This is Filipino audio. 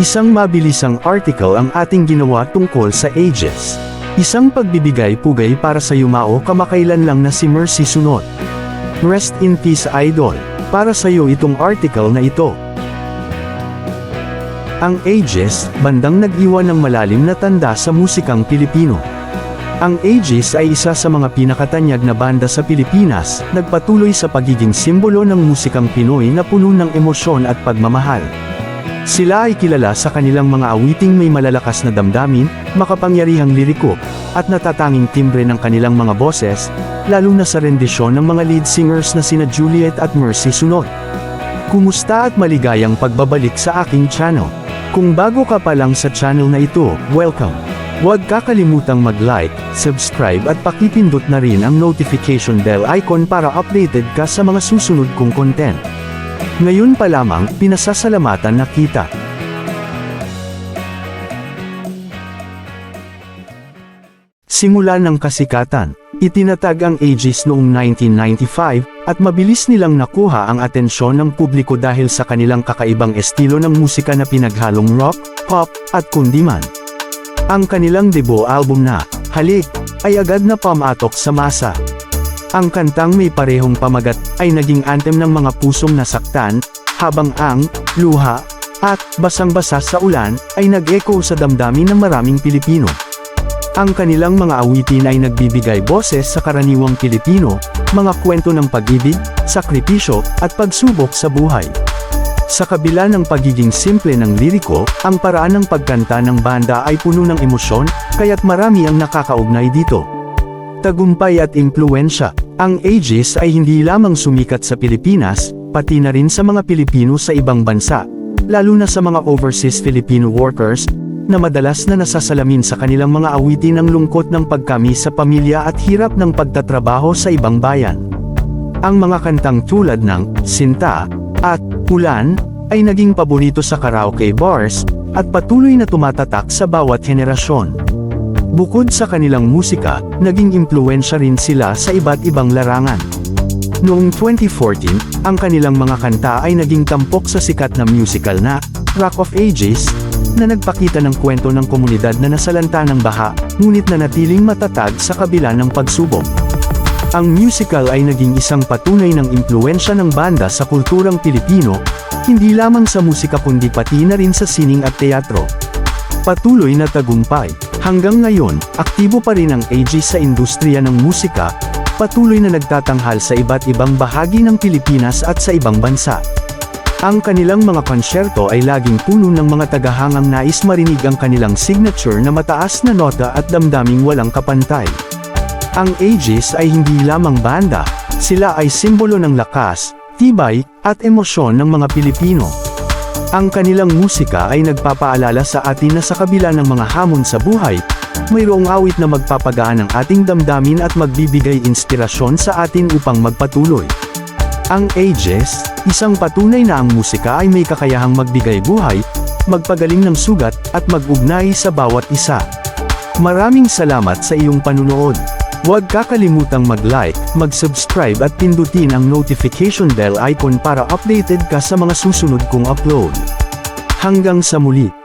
Isang mabilisang article ang ating ginawa tungkol sa ages. Isang pagbibigay pugay para sa yumao kamakailan lang na si Mercy Sunod. Rest in peace idol. Para sa iyo itong article na ito. Ang Aegis, bandang nag-iwan ng malalim na tanda sa musikang Pilipino. Ang Aegis ay isa sa mga pinakatanyag na banda sa Pilipinas, nagpatuloy sa pagiging simbolo ng musikang Pinoy na puno ng emosyon at pagmamahal. Sila ay kilala sa kanilang mga awiting may malalakas na damdamin, makapangyarihang liriko, at natatanging timbre ng kanilang mga boses, lalo na sa rendisyon ng mga lead singers na sina Juliet at Mercy Sunod. Kumusta at maligayang pagbabalik sa aking channel. Kung bago ka pa lang sa channel na ito, welcome. Huwag kakalimutang mag-like, subscribe at pakipindot na rin ang notification bell icon para updated ka sa mga susunod kong content. Ngayon pa lamang, pinasasalamatan na kita. Simula ng kasikatan, itinatag ang Aegis noong 1995, at mabilis nilang nakuha ang atensyon ng publiko dahil sa kanilang kakaibang estilo ng musika na pinaghalong rock, pop, at kundiman. Ang kanilang debut album na, Halik, ay agad na pamatok sa masa. Ang kantang may parehong pamagat ay naging anthem ng mga pusong nasaktan, habang ang luha at basang-basa sa ulan ay nag-echo sa damdamin ng maraming Pilipino. Ang kanilang mga awitin ay nagbibigay boses sa karaniwang Pilipino, mga kwento ng pag-ibig, sakripisyo, at pagsubok sa buhay. Sa kabila ng pagiging simple ng liriko, ang paraan ng pagkanta ng banda ay puno ng emosyon, kaya't marami ang nakakaugnay dito. Tagumpay at impluensya, ang Aegis ay hindi lamang sumikat sa Pilipinas, pati na rin sa mga Pilipino sa ibang bansa, lalo na sa mga overseas Filipino workers, na madalas na nasasalamin sa kanilang mga awitin ang lungkot ng pagkami sa pamilya at hirap ng pagtatrabaho sa ibang bayan. Ang mga kantang tulad ng Sinta at Ulan ay naging paborito sa karaoke bars at patuloy na tumatatak sa bawat henerasyon. Bukod sa kanilang musika, naging impluensya rin sila sa iba't ibang larangan. Noong 2014, ang kanilang mga kanta ay naging tampok sa sikat na musical na Rock of Ages, na nagpakita ng kwento ng komunidad na nasalanta ng baha, ngunit nanatiling matatag sa kabila ng pagsubok. Ang musical ay naging isang patunay ng impluensya ng banda sa kulturang Pilipino, hindi lamang sa musika kundi pati na rin sa sining at teatro. Patuloy na tagumpay. Hanggang ngayon, aktibo pa rin ang Aegis sa industriya ng musika, patuloy na nagtatanghal sa iba't ibang bahagi ng Pilipinas at sa ibang bansa. Ang kanilang mga konsyerto ay laging puno ng mga tagahangang nais marinig ang kanilang signature na mataas na nota at damdaming walang kapantay. Ang Aegis ay hindi lamang banda, sila ay simbolo ng lakas, tibay, at emosyon ng mga Pilipino. Ang kanilang musika ay nagpapaalala sa atin na sa kabila ng mga hamon sa buhay, mayroong awit na magpapagaan ng ating damdamin at magbibigay inspirasyon sa atin upang magpatuloy. Ang Aegis, isang patunay na ang musika ay may kakayahang magbigay buhay, magpagaling ng sugat, at mag-ugnay sa bawat isa. Maraming salamat sa iyong panunood. Huwag kakalimutang mag-like, mag-subscribe at pindutin ang notification bell icon para updated ka sa mga susunod kong upload. Hanggang sa muli.